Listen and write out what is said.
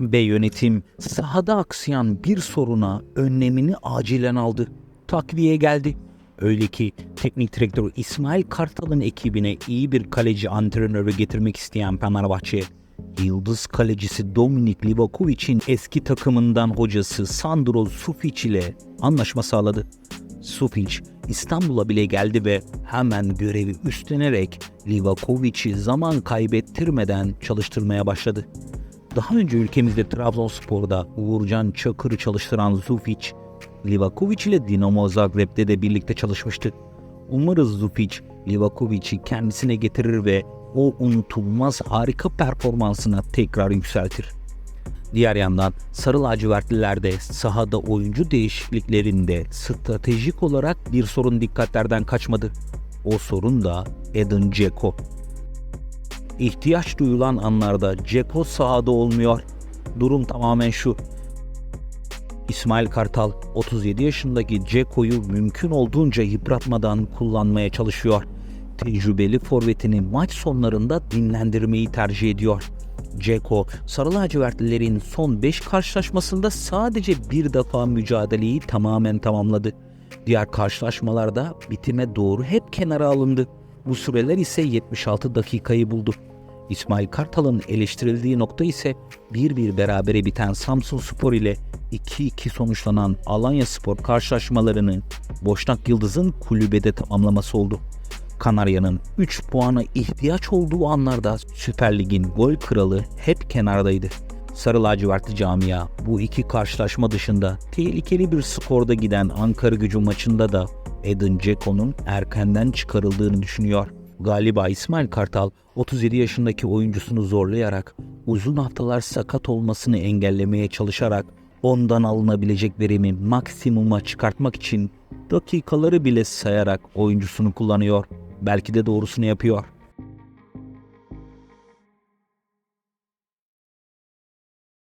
ve yönetim sahada aksayan bir soruna önlemini acilen aldı. Takviye geldi. Öyle ki teknik direktör İsmail Kartal'ın ekibine iyi bir kaleci antrenörü getirmek isteyen Fenerbahçe, Yıldız kalecisi Dominik Livakovic'in eski takımından hocası Sandro Sufic ile anlaşma sağladı. Sufic İstanbul'a bile geldi ve hemen görevi üstlenerek Livakovic'i zaman kaybettirmeden çalıştırmaya başladı. Daha önce ülkemizde Trabzonspor'da Uğurcan Çakır'ı çalıştıran Zufic, Livakovic ile Dinamo Zagreb'de de birlikte çalışmıştı. Umarız Zufic, Livakovic'i kendisine getirir ve o unutulmaz harika performansına tekrar yükseltir. Diğer yandan Sarı lacivertliler de sahada oyuncu değişikliklerinde stratejik olarak bir sorun dikkatlerden kaçmadı. O sorun da Edin Dzeko. İhtiyaç duyulan anlarda Ceko sahada olmuyor. Durum tamamen şu. İsmail Kartal 37 yaşındaki Ceko'yu mümkün olduğunca yıpratmadan kullanmaya çalışıyor. Tecrübeli forvetini maç sonlarında dinlendirmeyi tercih ediyor. Ceko, Sarı lacivertlilerin son 5 karşılaşmasında sadece bir defa mücadeleyi tamamen tamamladı. Diğer karşılaşmalarda bitime doğru hep kenara alındı. Bu süreler ise 76 dakikayı buldu. İsmail Kartal'ın eleştirildiği nokta ise 1-1 berabere biten Samsun Spor ile 2-2 sonuçlanan Alanya Spor karşılaşmalarını Boşnak Yıldız'ın kulübede tamamlaması oldu. Kanarya'nın 3 puana ihtiyaç olduğu anlarda Süper Lig'in gol kralı hep kenardaydı. Sarı lacivertli camia bu iki karşılaşma dışında tehlikeli bir skorda giden Ankara gücü maçında da Edin Dzeko'nun erkenden çıkarıldığını düşünüyor. Galiba İsmail Kartal 37 yaşındaki oyuncusunu zorlayarak uzun haftalar sakat olmasını engellemeye çalışarak ondan alınabilecek verimi maksimuma çıkartmak için dakikaları bile sayarak oyuncusunu kullanıyor. Belki de doğrusunu yapıyor.